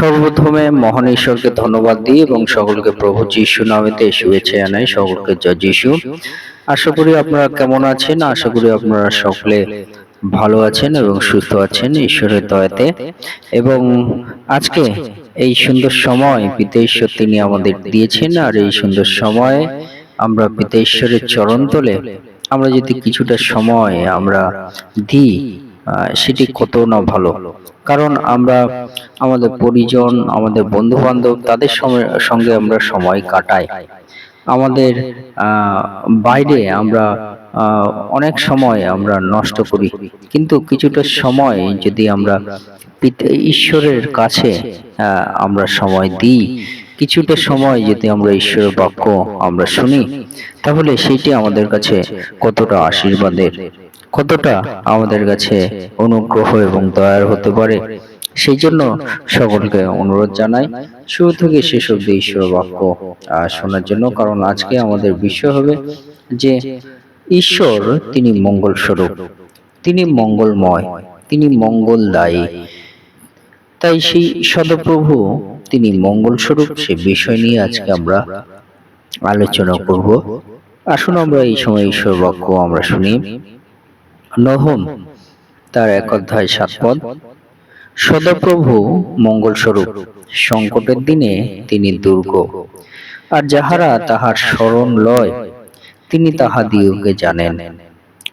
সর্বপ্রথমে মহান ঈশ্বরকে ধন্যবাদ দিই এবং সকলকে প্রভু যিশু নামেতে শুভেচ্ছা জানাই, সকলকে জয় যিশু। আশা করি আপনারা কেমন আছেন? আশা করি আপনারা সকলে ভালো আছেন এবং সুস্থ আছেন ঈশ্বরের দয়াতে। এবং আজকে এই সুন্দর সময় পিতা ঈশ্বর তিনি আমাদের দিয়েছেন, আর এই সুন্দর সময়ে আমরা পিতা ঈশ্বরের চরণ তলে আমরা যদি কিছুটা সময় আমরা দিই সেটি কত না ভালো। কারণ আমরা আমাদের পরিজন আমাদের বন্ধু বান্ধব তাদের সঙ্গে আমরা সময় কাটাই। আমাদের বাইরে আমরা অনেক সময় আমরা নষ্ট করি। কিন্তু কিছুটা সময় যদি আমরা ঈশ্বরের কাছে আমরা সময় দিই। কিছুটা সময় যদি আমরা ঈশ্বরের বাক্য আমরা শুনি তাহলে সেটি আমাদের কাছে কতটা আশীর্বাদের? কতটা আমাদের কাছে অনুগ্রহ এবং দয়ার হতে পারে সেই জন্য সকলকে অনুরোধ জানাই শুরু থেকে শেষ অব্দি ঈশ্বর বাক্য শোনার জন্য কারণ আজকে আমাদের বিষয় হবে যে ঈশ্বর তিনি মঙ্গল স্বরূপ তিনি মঙ্গলময় তিনি মঙ্গলদায়ী। তাই সেই সদপ্রভু তিনি মঙ্গল স্বরূপ সে বিষয় নিয়ে আজকে আমরা আলোচনা করব। আসুন আমরা এই সময় ঈশ্বর বাক্য আমরা শুনি। নহম তার এক অধ্যায় সাত পদ। সদাপ্রভু মঙ্গল স্বরূপ সংকটের দিনে তিনি দুর্গ। আর যাহারা তাহার স্মরণ লয় তিনি তাহাদিওকে জানেন।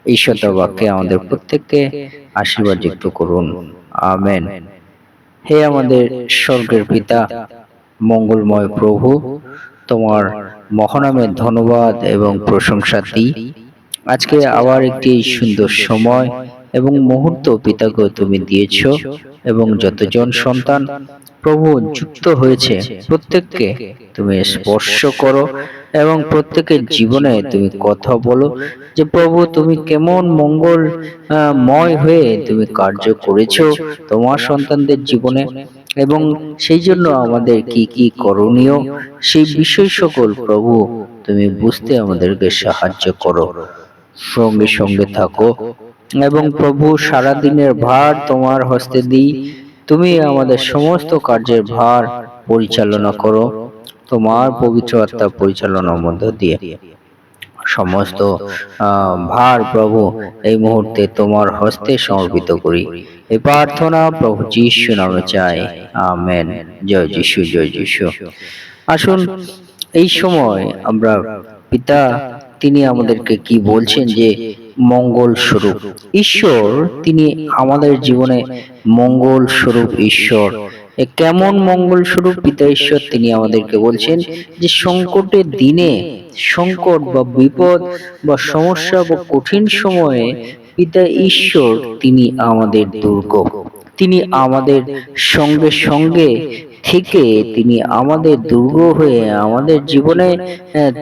ঈশ্বর বাক্যে আমাদের প্রত্যেককে আশীর্বাদ যুক্ত করুন। আমেন। হে আমাদের স্বর্গের পিতা মঙ্গলময় প্রভু তোমার মহানামের ধন্যবাদ এবং প্রশংসা দিই। আজকে আবার একটি সুন্দর সময় এবং মুহূর্ত পিতাকে তুমি দিয়েছ এবং যতজন সন্তান প্রভু যুক্ত হয়েছে, প্রত্যেককে তুমি স্পর্শ করো এবং প্রত্যেকের জীবনে তুমি কথা বলো যে, প্রভু, তুমি কেমন মঙ্গল ময় হয়ে তুমি কার্য করেছ তোমার সন্তানদের জীবনে এবং সেই জন্য আমাদের কি কি করণীয়? সেই বিষয় সকল প্রভু তুমি বুঝতে আমাদেরকে সাহায্য করো। সঙ্গে সঙ্গে থাকো এবং প্রভু সারা দিনের ভার তোমার হস্তে দিই। তুমি আমাদের সমস্ত কার্যের ভার পরিচালনা করো, তোমার পবিত্র আত্মা পরিচালনার মধ্য দিয়ে। সমস্ত ভার প্রভু, এই মুহূর্তে তোমার হস্তে সমর্পিত করি। এই প্রার্থনা প্রভু যিশু নামে চাই। আমেন। জয় যিশু জয় যিশু। আসুন, এই সময় আমরা পিতা তিনি আমাদেরকে কি বলছেন যে মঙ্গল স্বরূপ ঈশ্বর, তিনি আমাদের জীবনে মঙ্গল স্বরূপ ঈশ্বর কেমন মঙ্গল স্বরূপ পিতা ঈশ্বর, তিনি আমাদেরকে বলছেন যে সংকটের দিনে, সংকট বা বিপদ বা সমস্যা বা কঠিন সময়ে পিতা ঈশ্বর, তিনি আমাদের দুর্গ। তিনি আমাদের সঙ্গে সঙ্গে থেকে তিনি আমাদের দুর্গ হয়ে আমাদের জীবনে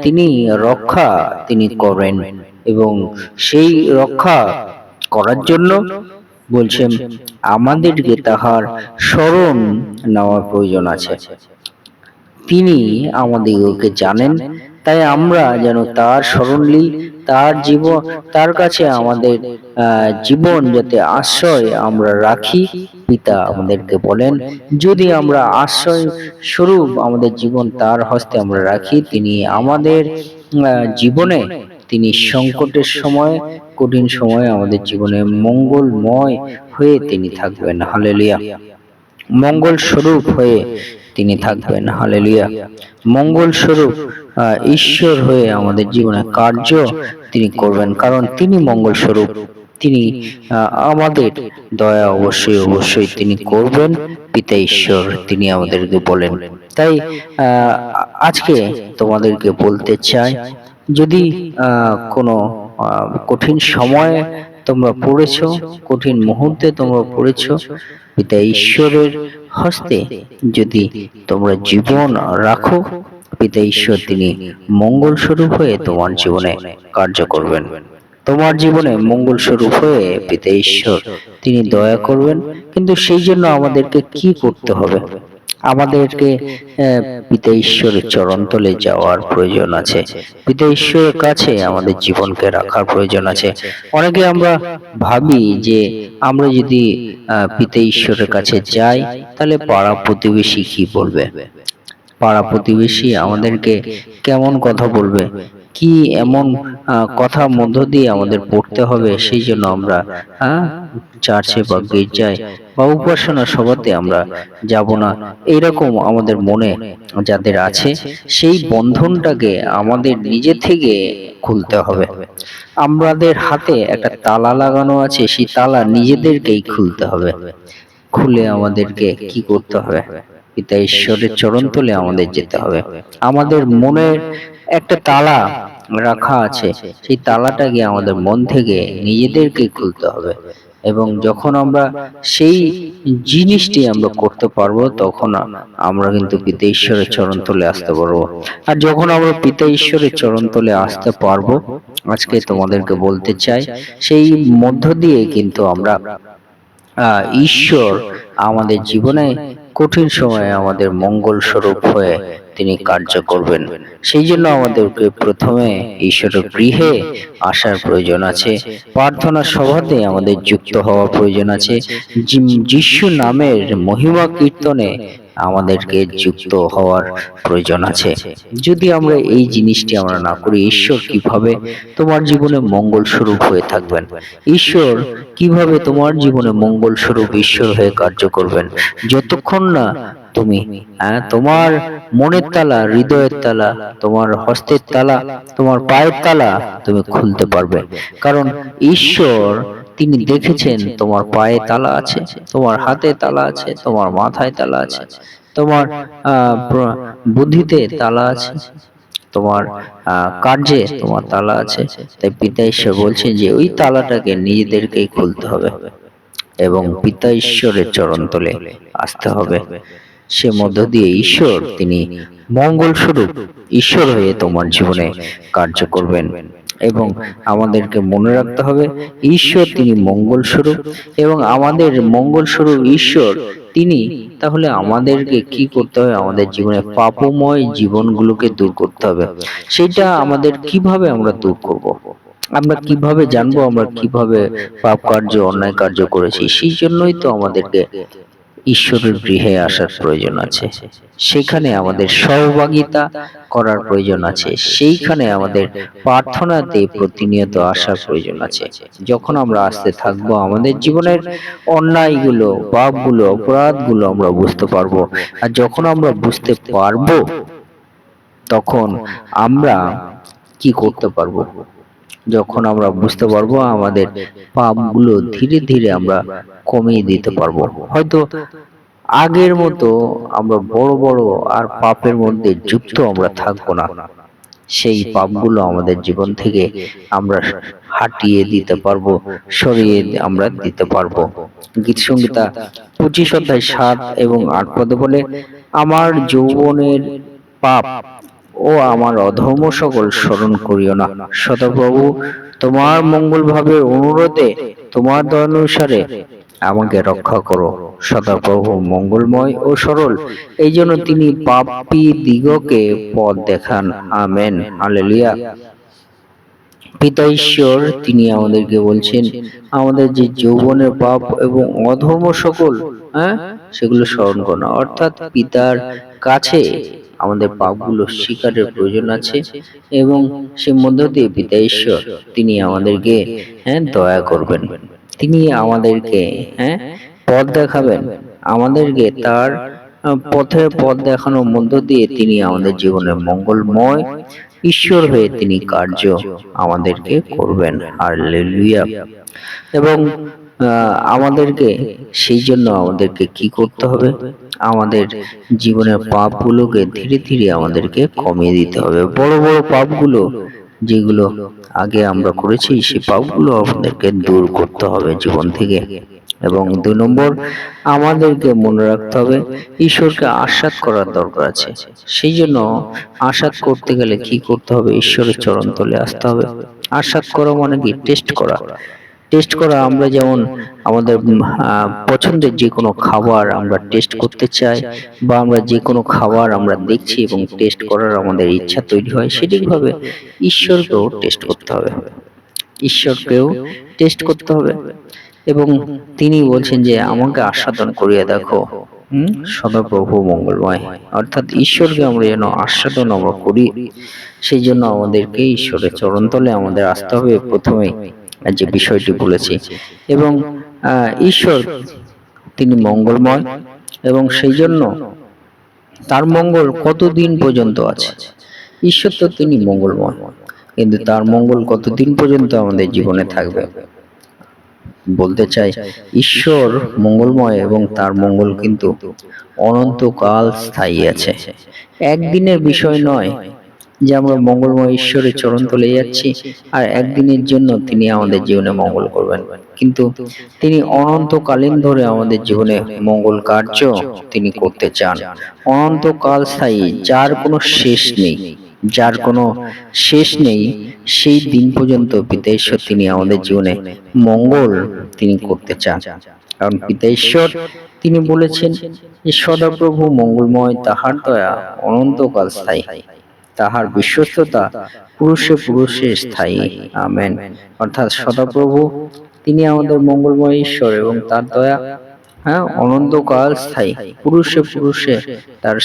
তিনি রক্ষা তিনি করেন এবং সেই রক্ষা করার জন্য বলছেন আমাদেরকে তাহার স্মরণ নেওয়ার প্রয়োজন আছে। তিনি আমাদেরকে জানেন, তাই আমরা যেন তার স্মরণ তার জীবন, তার কাছে আমাদের জীবন যাতে আশ্রয় আমরা রাখি, পিতা আমাদেরকে বলেন, যদি আমরা আশ্রয় স্বরূপ আমাদের জীবন তার হস্তে আমরা রাখি, তিনি আমাদের জীবনে, তিনি সংকটের সময়, কঠিন সময় আমাদের জীবনে মঙ্গলময় হয়ে তিনি থাকবেন। হালেলুয়া। মঙ্গল স্বরূপ হয়ে তিনি থাকবেন। হালেলুয়া। মঙ্গল স্বরূপ ঈশ্বর হয়ে আমাদের জীবনে কার্য তিনি করবেন। কারণ তিনি মঙ্গল স্বরূপ তিনি আমাদের দয়া অবশ্যই অবশ্যই তিনি করবেন। পিতা ঈশ্বর, তিনি আমাদেরকে বলেন। তাই আজকে তোমাদেরকে বলতে চাই, যদি কোনো কঠিন সময়ে তোমরা পড়েছো, কঠিন মুহূর্তে তোমরা পড়েছ, পিতা ঈশ্বরের হস্তে যদি তোমরা জীবন রাখো পিতা ঈশ্বর তিনি মঙ্গল স্বরূপ হয়ে তোমার জীবনে কার্য করবেন। তোমার জীবনে মঙ্গল স্বরূপ হয়ে পিতা ঈশ্বর তিনি দয়া করবেন। কিন্তু সেই জন্য আমাদেরকে কি করতে হবে? আমাদেরকে পিতা ঈশ্বরের চরণতলে যাওয়ার প্রয়োজন আছে। পিতা ঈশ্বরের কাছে আমাদের জীবনকে রাখার প্রয়োজন আছে। অনেকে আমরা ভাবি যে আমরা যদি পিতা ঈশ্বরের কাছে যাই, তাহলে পাড়া প্রতিবেশী কি বলবে? পাড়া প্রতিবেশী আমাদেরকে কেমন কথা বলবে? কি এমন কথার মধ্য দিয়ে আমাদের পড়তে হবে? সেই জন্য আমরা চার্চে বা গির্জায় বা উপাসনা সভাতে আমরা যাব না। এইরকম আমাদের মনে যাদের আছে, সেই বন্ধনটাকে আমাদের নিজে থেকে খুলতে হবে। আমাদের হাতে একটা তালা লাগানো আছে, সেই তালা নিজেদেরকেই খুলতে হবে। খুলে আমাদেরকে কি করতে হবে? পিতা ঈশ্বরের চরণ তলে আমাদের যেতে হবে। আমাদের মনের একটা তালা রাখা আছে। সেই তালাটাকে আমাদের মন থেকে নিজেদেরকে খুলতে হবে। এবং যখন আমরা সেই জিনিসটি আমরা করতে পারব তখন আমরা কিন্তু পিতা ঈশ্বরের চরণ তলে আসতে পারব। আর যখন আমরা পিতা ঈশ্বরের চরণ তলে আসতে পারব আজকে তোমাদেরকে বলতে চাই সেই মধ্য দিয়ে কিন্তু আমরা আহ, ঈশ্বর আমাদের জীবনে কঠিন সময়ে আমাদের মঙ্গল স্বরূপ হয়ে তিনি কার্য করবেন। সেই জন্য আমাদেরকে প্রথমে ঈশ্বরের গৃহে আসার প্রয়োজন আছে, প্রার্থনা সভাতে আমাদের যুক্ত হওয়া প্রয়োজন আছে। যিশু নামের মহিমা কীর্তনে আমাদেরকে যুক্ত হওয়ার প্রয়োজন আছে। যদি আমরা এই জিনিসটি আমরা না করি ঈশ্বর কীভাবে তোমার জীবনে মঙ্গল স্বরূপ হয়ে থাকবেন? ঈশ্বর কীভাবে তোমার জীবনে মঙ্গল স্বরূপ ঈশ্বর হয়ে কার্য করবেন? যতক্ষণ না তুমি হ্যাঁ তোমার মনের তালা হৃদয়ের তালা তোমার হস্তের তালা তোমার পায়ের তালা তুমি খুলতে পারবে। কারণ ঈশ্বর তিনি দেখেছেন তোমার পায়ে তালা আছে তোমার হাতে তালা আছে তোমার মাথায় তালা আছে তোমার বুদ্ধিতে তালা আছে তোমার কার্যে তোমার তালা আছে। তাই পিতা ঈশ্বর বলছেন যে ওই তালাটাকে নিজেদেরকেই খুলতে হবে এবং পিতা ঈশ্বরের চরণ তলে আসতে হবে। সে মধ্য দিয়ে ঈশ্বর, তিনি মঙ্গল স্বরূপ ঈশ্বর হয়ে তোমার জীবনে কার্য করবেন এবং আমাদেরকে মনে রাখতে হবে, ঈশ্বর তিনি মঙ্গল স্বরূপ এবং আমাদের মঙ্গল স্বরূপ ঈশ্বর, তিনি তাহলে আমাদেরকে কি করতে হবে? আমাদের জীবনে পাপময় জীবনগুলোকে দূর করতে হবে। সেটা আমাদের কীভাবে আমরা দূর করব? আমরা কীভাবে জানব আমরা কীভাবে পাপ কার্য, অন্যায় কার্য করেছি? সেই জন্যই তো আমাদেরকে ঈশ্বরের গৃহে আসার প্রয়োজন আছে। সেখানে আমাদের সহভাগিতা করার প্রয়োজন আছে। সেইখানে আমাদের প্রার্থনাতে প্রতিনিয়ত আসার প্রয়োজন আছে। যখন আমরা আসতে থাকব আমাদের জীবনের অন্যায়গুলো পাপগুলো অপরাধগুলো আমরা বুঝতে পারব। আর যখন আমরা বুঝতে পারব তখন আমরা কি করতে পারব? যখন আমরা বুঝতে পারব আমাদের পাপগুলো ধীরে ধীরে আমরা কমিয়ে দিতে পারব। হয়তো আগের মতো আমরা বড় বড় আর পাপের মধ্যে যুক্ত আমরা থাকব না। সেই পাপগুলো আমাদের জীবন থেকে আমরা হাটিয়ে দিতে পারব, সরিয়ে আমরা দিতে পারব। গীত সংগীতা পঁচিশ অধ্যায় সাত এবং আট পদে বলে, আমার যৌবনের পাপ ও আমার অধর্ম সকল স্মরণ করিও না। সদাপ্রভু, তোমার মঙ্গল ভাবের অনুরোধে, তোমার দয়ানুসারে আমাকে রক্ষা করো। সদাপ্রভু মঙ্গলময় ও সরল। এই জন্য তিনি পাপী দিগকে পথ দেখান। আমেন। হালেলুয়া। পিতা ঈশ্বর তিনি আমাদেরকে বলছেন আমাদের যে যৌবনের পাপ এবং অধর্ম সকল হ্যাঁ সেগুলো স্মরণ করো না। অর্থাৎ পিতার কাছে আমাদের পাপগুলো স্বীকারের প্রয়োজন আছে এবং সে মধ্য দিয়ে পিতা ঈশ্বর তিনি আমাদেরকে হ্যাঁ দয়া করবেন। তিনি আমাদেরকে হ্যাঁ পথ দেখাবেন। আমাদেরকে তার পথে পথ দেখানোর মধ্য দিয়ে তিনি আমাদের জীবনে মঙ্গলময় ঈশ্বর হয়ে তিনি কার্য আমাদেরকে করবেন। আর এবং আহ, আমাদেরকে সেই জন্য আমাদেরকে কি করতে হবে? আমাদের জীবনের পাপগুলোকে ধীরে ধীরে আমাদেরকে কমিয়ে দিতে হবে। বড় বড় পাপগুলো যেগুলো আগে আমরা করেছি সেই পাপগুলো আমাদেরকে দূর করতে হবে জীবন থেকে। এবং দুই নম্বর, আমাদেরকে মনে রাখতে হবে, ঈশ্বরকে আশ্বাদ করার দরকার আছে। সেই জন্য আশ্বাদ করতে গেলে কি করতে হবে? ঈশ্বরের চরণ তলে আসতে হবে। আশ্বাদ করা মানে কি? টেস্ট করা। টেস্ট করা আমরা যেমন আমাদের পছন্দের যে কোনো খাবার আমরা টেস্ট করতে চাই বা আমরা যে কোনো খাবার আমরা দেখছি এবং টেস্ট করার আমাদের ইচ্ছা তৈরি হয় সেটিভাবে ঈশ্বরকেও টেস্ট করতে হবে। ঈশ্বরকেও টেস্ট করতে হবে। এবং তিনি বলছেন যে আমাকে আস্বাদন করিয়ে দেখো। হুম? সদাপ্রভু মঙ্গলময়। অর্থাৎ ঈশ্বরকে আমরা যেন আস্বাদন আমরা করি সেই জন্য আমাদেরকে ঈশ্বরের চরণতলে আমাদের আসতে হবে প্রথমে। যে বিষয়টি বলেছি। এবং ঈশ্বর তিনি মঙ্গলময় এবং সেই জন্য তার মঙ্গল কতদিন পর্যন্ত আছে? ঈশ্বর তো তিনি মঙ্গলময়। কিন্তু তার মঙ্গল কতদিন পর্যন্ত আমাদের জীবনে থাকবে? বলতে চাই ঈশ্বর মঙ্গলময় এবং তার মঙ্গল কিন্তু অনন্তকাল স্থায়ী আছে। একদিনের বিষয় নয় যে আমরা মঙ্গলময় ঈশ্বরের চরণ তলে যাচ্ছি আর একদিনের জন্য তিনি আমাদের জীবনে মঙ্গল করবেন। কিন্তু তিনি অনন্তকালীন ধরে আমাদের জীবনে মঙ্গল কার্য তিনি করতে চান। অনন্তকাল স্থায়ী, যার কোনো শেষ নেই। যার কোনো শেষ নেই, সেই দিন পর্যন্ত পিতা তিনি আমাদের জীবনে মঙ্গল তিনি করতে চান। কারণ পিতা তিনি বলেছেন যে, সদাপ্রভু মঙ্গলময় তাহার দয়া অনন্তকাল স্থায়ী। তাহার বিশ্বস্ততা পুরুষে পুরুষে স্থায়ী। আমেন। অর্থাৎ সদাপ্রভু, তিনি আমাদের মঙ্গলময় ঈশ্বর এবং তার দয়া হ্যাঁ অনন্তকাল স্থায়ী। পুরুষে পুরুষে তার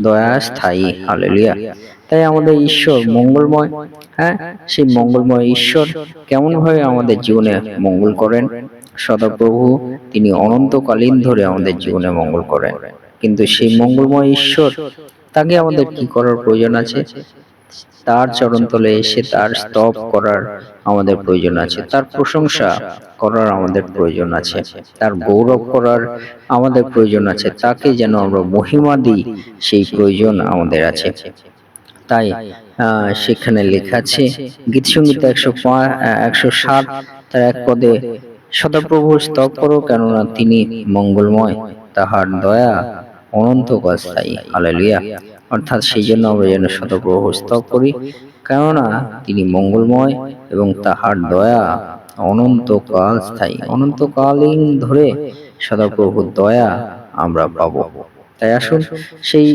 দয়া স্থায়ী। হালেলুয়া। তাই আমাদের ঈশ্বর মঙ্গলময় হ্যাঁ সেই মঙ্গলময় ঈশ্বর কেমন ভাবে আমাদের জীবনে মঙ্গল করেন? সদাপ্রভু, তিনি অনন্তকালীন ধরে আমাদের জীবনে মঙ্গল করেন। কিন্তু সেই মঙ্গলময় ঈশ্বর তাকে আমাদের কি করার প্রয়োজন আছে? তার চরণতলে এসে তার স্তব করার আমাদের প্রয়োজন আছে। তার প্রশংসা করার আমাদের প্রয়োজন আছে। তার গৌরব করার আমাদের প্রয়োজন আছে। তাকে যেন আমরা মহিমা দিই, সেই প্রয়োজন আমাদের আছে। তাই সেখানে লেখা আছে, গীত সংগীত একশো একশো সাত, তার এক পদে, সদাপ্রভু, স্তব করো কেননা তিনি মঙ্গলময়, তাহার দয়া অনন্তকাল স্থায়ী হালেলুয়া। অর্থাৎ সেই জন্য আমরা যেন সদাপ্রভু স্তব করি। কেননা তিনি মঙ্গলময় এবং তাহার দয়া অনন্তকাল স্থায়ী। অনন্তকালীন ধরে সদাপ্রভুর দয়া আমরা পাবো। তাই আসুন সেই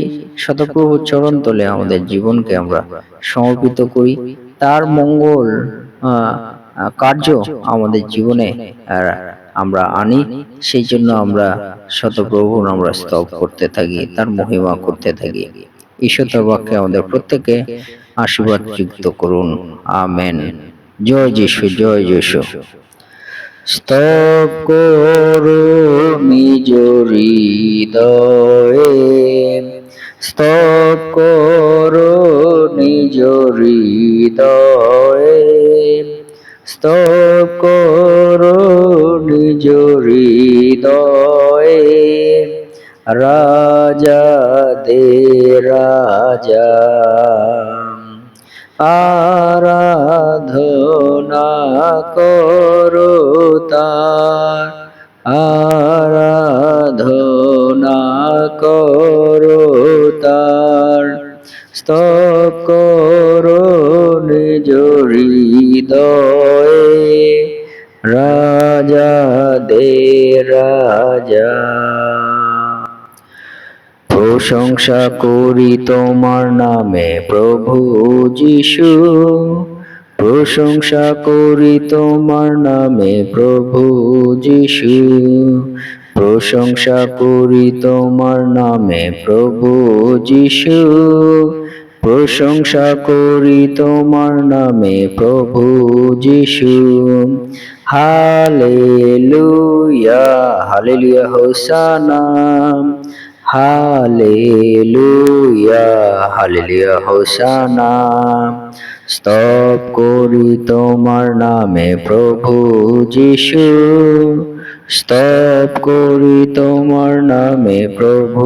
শতপ্রভুর চরণ তলে আমাদের জীবনকে আমরা সমর্পিত করি। তার মঙ্গল কার্য আমাদের জীবনে আমরা আনি সেই জন্য আমরা শতপ্রভুর আমরা স্তব করতে থাকি, তার মহিমা করতে থাকি। ঈশ্বর বাক্যে আমাদের প্রত্যেকে আশীর্বাদ যুক্ত করুন। আমেন। জয় যিশু জয় যিশু। স্তব করো নিজ হৃদয়ে। স্তব করো নিজ স্তব করো নিজ হৃদয়ে রাজা দে রাজা। আরাধনা করো তার, আরাধনা করো তার। স্তব করো নিজ হৃদয়ে রাজা দে রাজা প্রশংসা করি তোমার নামে প্রভু যিশু। প্রশংসা করি তোমার নামে প্রভু যিশু। প্রশংসা করি তোমার নামে প্রভু যিশু। প্রশংসা করি তোমার নামে প্রভু যিশু। Hallelujah hallelujah hosanna. Hallelujah hallelujah hosanna. স্তব করি তোমার নামে প্রভু যিশু। স্তব করি তোমার নামে প্রভু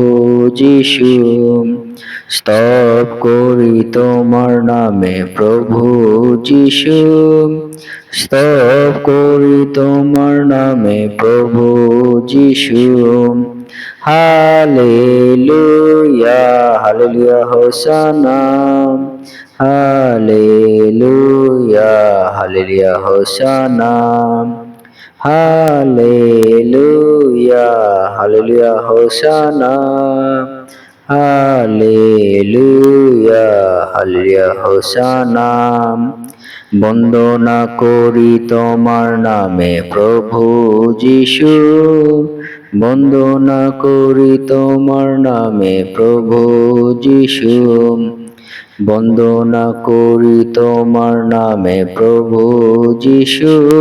যিশু। স্তব করি তোমার নামে প্রভু যিশু। স্তব করি তোমার নামে প্রভু যিশু। Hallelujah hallelujah, hosanna. Hallelujah hallelujah, hosanna. Hallelujah hallelujah, hosanna. Hallelujah hallelujah, hosanna. বন্দনা করি তোমার নামে, প্রভু যিশু। বন্দনা করি তোমার নামে, প্রভু যিশু। বন্দনা করি তোমার নামে, প্রভু যিশু।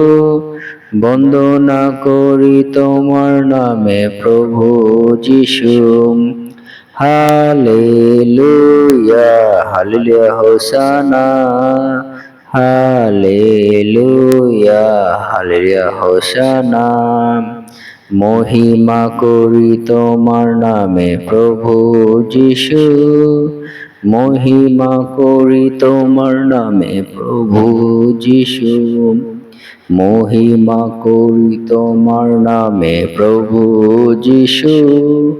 বন্দনা করি তোমার নামে, প্রভু যিশু। Hallelujah hallelujah, hosanna. Hallelujah hallelujah, hosanna. মহিমা করি তোমার নামে প্রভু যিশু। মহিমা করি তোমার নামে প্রভু যিশু। মহিমা করি তোমার নামে প্রভু যিশু।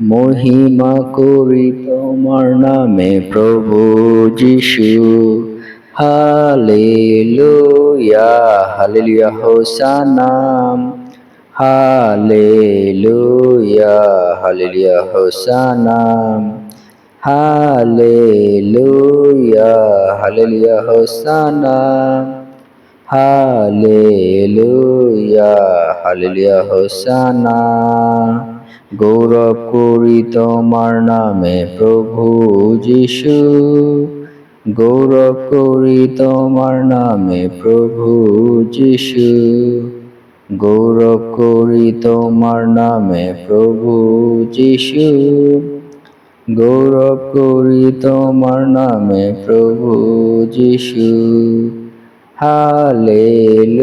মহিমা করি তোমার নামে প্রভু যিশু। Haleluya, haleluya, Hosanna. Haleluya, haleluya, Hosanna. Haleluya, haleluya, Hosanna. Haleluya, haleluya, Hosanna. গৌরব করি তোমার নামে প্রভু যিশু গৌরব করি তোমার নামে প্রভু যিশু। গৌরব করি তোমার নামে প্রভু যিশু। গৌরব করি তোমার নামে প্রভু যিশু। Hallelujah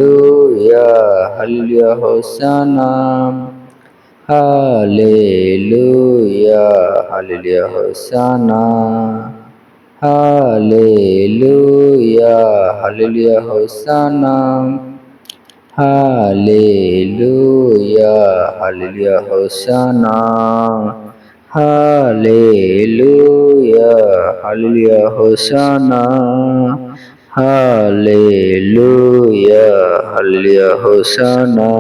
hallelujah hosanna hallelujah hallelujah hosanna. Hallelujah hallelujah hosanna hallelujah hallelujah hosanna hallelujah hallelujah hosanna hallelujah hallelujah hosanna